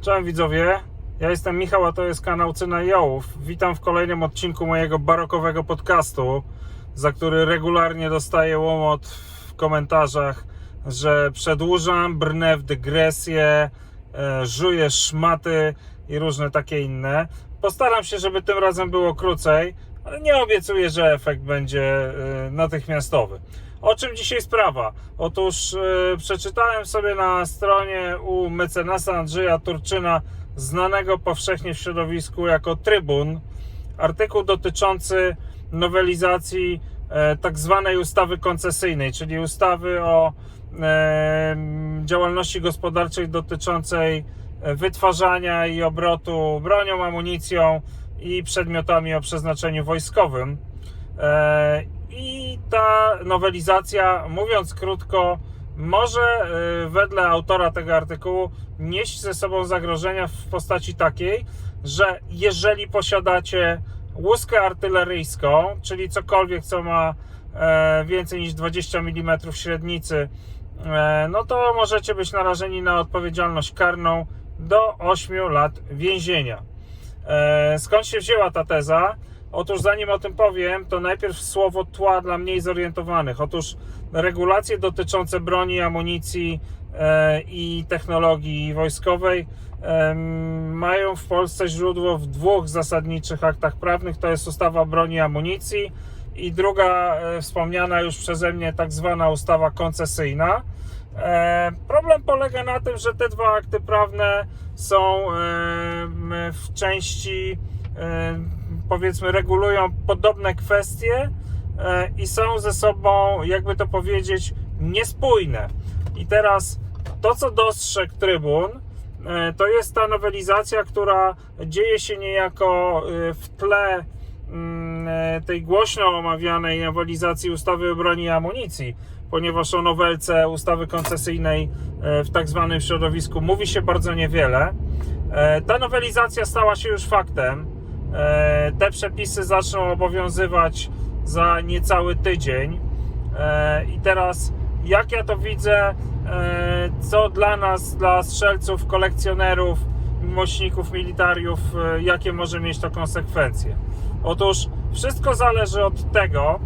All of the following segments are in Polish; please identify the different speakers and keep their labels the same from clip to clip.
Speaker 1: Cześć widzowie, ja jestem Michał, a to jest kanał Cyna Jołów. Witam w kolejnym odcinku mojego barokowego podcastu, za który regularnie dostaję łomot w komentarzach, że przedłużam, brnę w dygresję, e, żuję szmaty i różne takie inne. Postaram się, żeby tym razem było krócej, ale nie obiecuję, że efekt będzie e, natychmiastowy. O czym dzisiaj sprawa? Otóż e, przeczytałem sobie na stronie u mecenasa Andrzeja Turczyna, znanego powszechnie w środowisku jako Trybun, artykuł dotyczący nowelizacji e, tak zwanej ustawy koncesyjnej, czyli ustawy o e, działalności gospodarczej dotyczącej e, wytwarzania i obrotu bronią, amunicją i przedmiotami o przeznaczeniu wojskowym. I ta nowelizacja, mówiąc krótko, może e, wedle autora tego artykułu nieść ze sobą zagrożenia w postaci takiej, że jeżeli posiadacie łuskę artyleryjską, czyli cokolwiek, co ma e, więcej niż 20 mm średnicy, e, no to możecie być narażeni na odpowiedzialność karną do 8 lat więzienia. Skąd się wzięła ta teza? Otóż zanim o tym powiem, to najpierw słowo tła dla mniej zorientowanych. Otóż regulacje dotyczące broni, amunicji e, i technologii wojskowej mają w Polsce źródło w dwóch zasadniczych aktach prawnych. To jest ustawa broni i amunicji i druga e, wspomniana już przeze mnie tak zwana ustawa koncesyjna. E, Problem polega na tym, że te dwa akty prawne są w części powiedzmy regulują podobne kwestie e, i są ze sobą, jakby to powiedzieć, niespójne. I teraz to, co dostrzegł Trybun, e, to jest ta nowelizacja, która dzieje się niejako e, w tle mm, tej głośno omawianej nowelizacji ustawy o broni i amunicji, ponieważ o nowelce ustawy koncesyjnej w tak zwanym środowisku mówi się bardzo niewiele. Ta nowelizacja stała się już faktem. E, Te przepisy zaczną obowiązywać za niecały tydzień. E, I teraz, jak ja to widzę, e, co dla nas, dla strzelców, kolekcjonerów, mośników, militariów, jakie może mieć to konsekwencje? Otóż wszystko zależy od tego,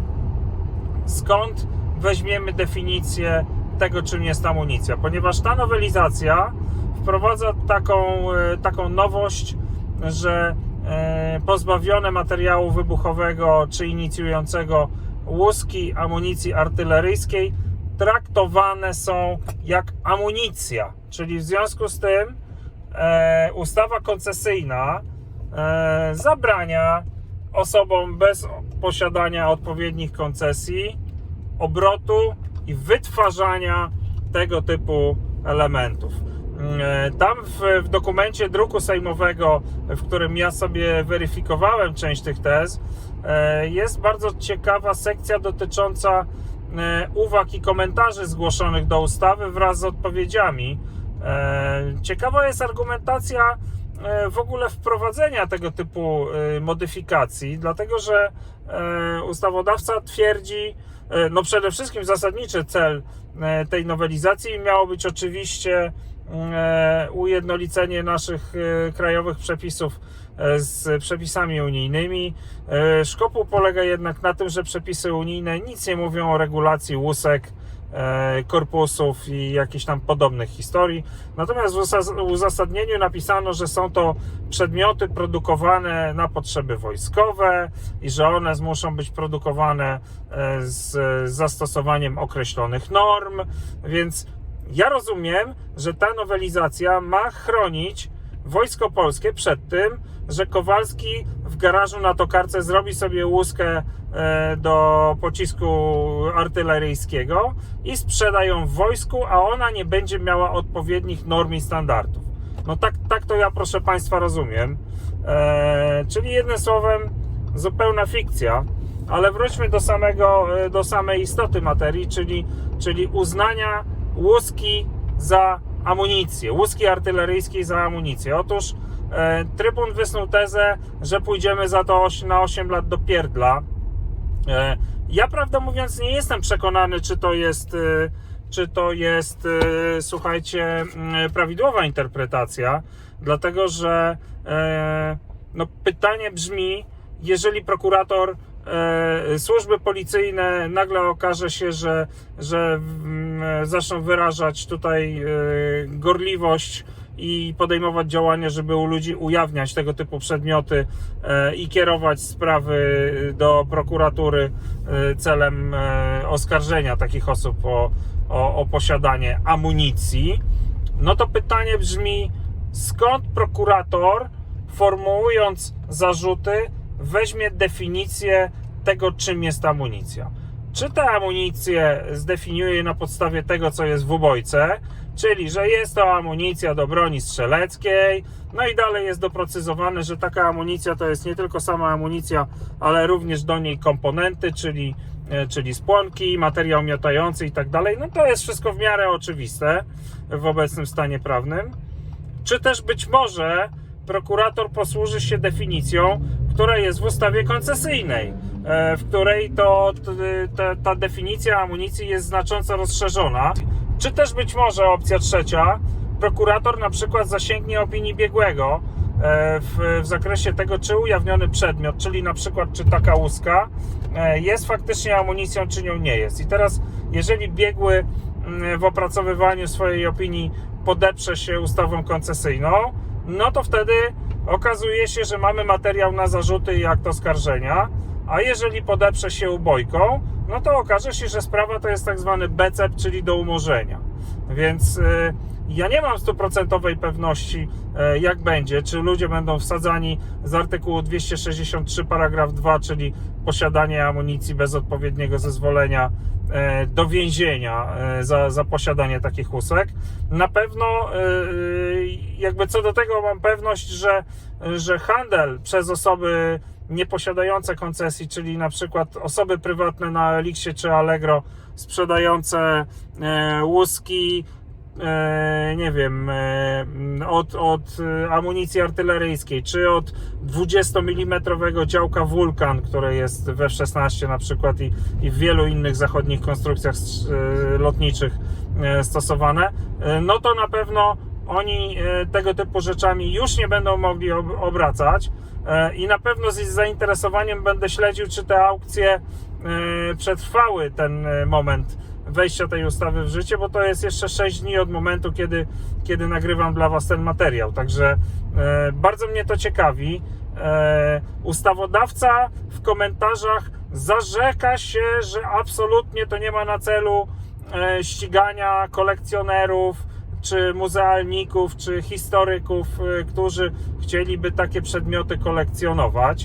Speaker 1: skąd weźmiemy definicję tego, czym jest amunicja, ponieważ ta nowelizacja wprowadza taką, taką nowość, że pozbawione materiału wybuchowego czy inicjującego łuski amunicji artyleryjskiej traktowane są jak amunicja, czyli w związku z tym e, ustawa koncesyjna e, zabrania osobom bez posiadania odpowiednich koncesji obrotu i wytwarzania tego typu elementów. E, Tam w, w dokumencie druku sejmowego, w którym ja sobie weryfikowałem część tych tez, e, jest bardzo ciekawa sekcja dotycząca e, uwag i komentarzy zgłoszonych do ustawy wraz z odpowiedziami. Ciekawa jest argumentacja w ogóle wprowadzenia tego typu modyfikacji, dlatego że ustawodawca twierdzi, no przede wszystkim zasadniczy cel tej nowelizacji miało być oczywiście ujednolicenie naszych e, krajowych przepisów e, z przepisami unijnymi. E, Szkopuł polega jednak na tym, że przepisy unijne nic nie mówią o regulacji łusek, e, korpusów i jakichś tam podobnych historii. Natomiast w uzas- uzasadnieniu napisano, że są to przedmioty produkowane na potrzeby wojskowe i że one muszą być produkowane e, z zastosowaniem określonych norm, więc ja rozumiem, że ta nowelizacja ma chronić Wojsko Polskie przed tym, że Kowalski w garażu na tokarce zrobi sobie łuskę e, do pocisku artyleryjskiego i sprzeda ją wojsku, a ona nie będzie miała odpowiednich norm i standardów. No tak, tak to ja, proszę Państwa, rozumiem. E, czyli jednym słowem, zupełna fikcja. Ale wróćmy do, samego, e, do samej istoty materii, czyli, czyli uznania łuski za amunicję, łuski artyleryjskiej za amunicję. Otóż e, Trybun wysnuł tezę, że pójdziemy za to na 8 lat do pierdla. E, ja prawdę mówiąc nie jestem przekonany, czy to jest, e, czy to jest, e, słuchajcie, mm, prawidłowa interpretacja, dlatego że e, no, pytanie brzmi, jeżeli prokurator e, służby policyjne nagle okaże się, że, że mm, zaczną wyrażać tutaj e, gorliwość i podejmować działania, żeby u ludzi ujawniać tego typu przedmioty e, i kierować sprawy do prokuratury e, celem e, oskarżenia takich osób o, o, o posiadanie amunicji, no to pytanie brzmi, skąd prokurator, formułując zarzuty, weźmie definicję tego, czym jest amunicja. Czy tę amunicję zdefiniuje na podstawie tego, co jest w ubojce, czyli że jest to amunicja do broni strzeleckiej, no i dalej jest doprecyzowane, że taka amunicja to jest nie tylko sama amunicja, ale również do niej komponenty, czyli, e, czyli spłonki, materiał miotający i tak dalej. No to jest wszystko w miarę oczywiste w obecnym stanie prawnym. Czy też być może prokurator posłuży się definicją, która jest w ustawie koncesyjnej, e, w której to ta, ta definicja amunicji jest znacząco rozszerzona. Czy też być może opcja trzecia, prokurator na przykład zasięgnie opinii biegłego e, w, w zakresie tego, czy ujawniony przedmiot, czyli na przykład czy taka łuska e, jest faktycznie amunicją, czy nią nie jest. I teraz, jeżeli biegły mm, w opracowywaniu swojej opinii podeprze się ustawą koncesyjną, no to wtedy okazuje się, że mamy materiał na zarzuty i akt oskarżenia, a jeżeli podeprze się ubojką, no to okaże się, że sprawa to jest tak zwany BCEP, czyli do umorzenia. Więc y, ja nie mam stuprocentowej pewności, y, jak będzie, czy ludzie będą wsadzani z artykułu 263 paragraf 2, czyli posiadanie amunicji bez odpowiedniego zezwolenia y, do więzienia za, za posiadanie takich łusek. Na pewno jakby co do tego mam pewność, że, że handel przez osoby nieposiadające koncesji, czyli na przykład osoby prywatne na Elixie czy Allegro sprzedające e, łuski, e, nie wiem, e, od, od amunicji artyleryjskiej, czy od 20 mm działka Vulkan, które jest w F-16 na przykład i, i w wielu innych zachodnich konstrukcjach lotniczych stosowane, no to na pewno oni e, tego typu rzeczami już nie będą mogli ob- obracać e, i na pewno z zainteresowaniem będę śledził, czy te aukcje e, przetrwały ten moment wejścia tej ustawy w życie, bo to jest jeszcze 6 dni od momentu, kiedy, kiedy nagrywam dla Was ten materiał. Także bardzo mnie to ciekawi. Ustawodawca w komentarzach zarzeka się, że absolutnie to nie ma na celu ścigania kolekcjonerów, czy muzealników, czy historyków, y, którzy chcieliby takie przedmioty kolekcjonować.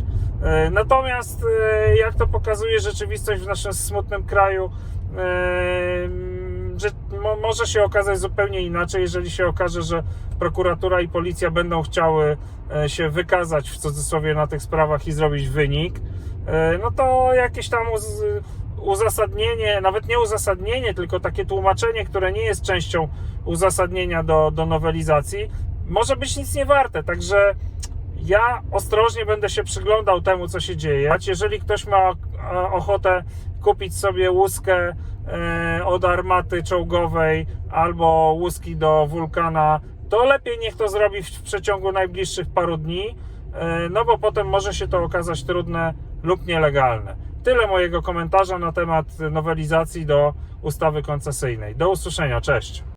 Speaker 1: Y, Natomiast, y, jak to pokazuje rzeczywistość w naszym smutnym kraju, że mo- może się okazać zupełnie inaczej, jeżeli się okaże, że prokuratura i policja będą chciały się wykazać w cudzysłowie na tych sprawach i zrobić wynik, no to jakieś tam uzasadnienie, nawet nie uzasadnienie, tylko takie tłumaczenie, które nie jest częścią uzasadnienia do, do nowelizacji, może być nic nie warte. Także ja ostrożnie będę się przyglądał temu, co się dzieje. Jeżeli ktoś ma ochotę kupić sobie łuskę e, od armaty czołgowej albo łuski do wulkana, to lepiej niech to zrobi w przeciągu najbliższych paru dni, e, no bo potem może się to okazać trudne lub nielegalne. Tyle mojego komentarza na temat nowelizacji do ustawy koncesyjnej. Do usłyszenia, cześć.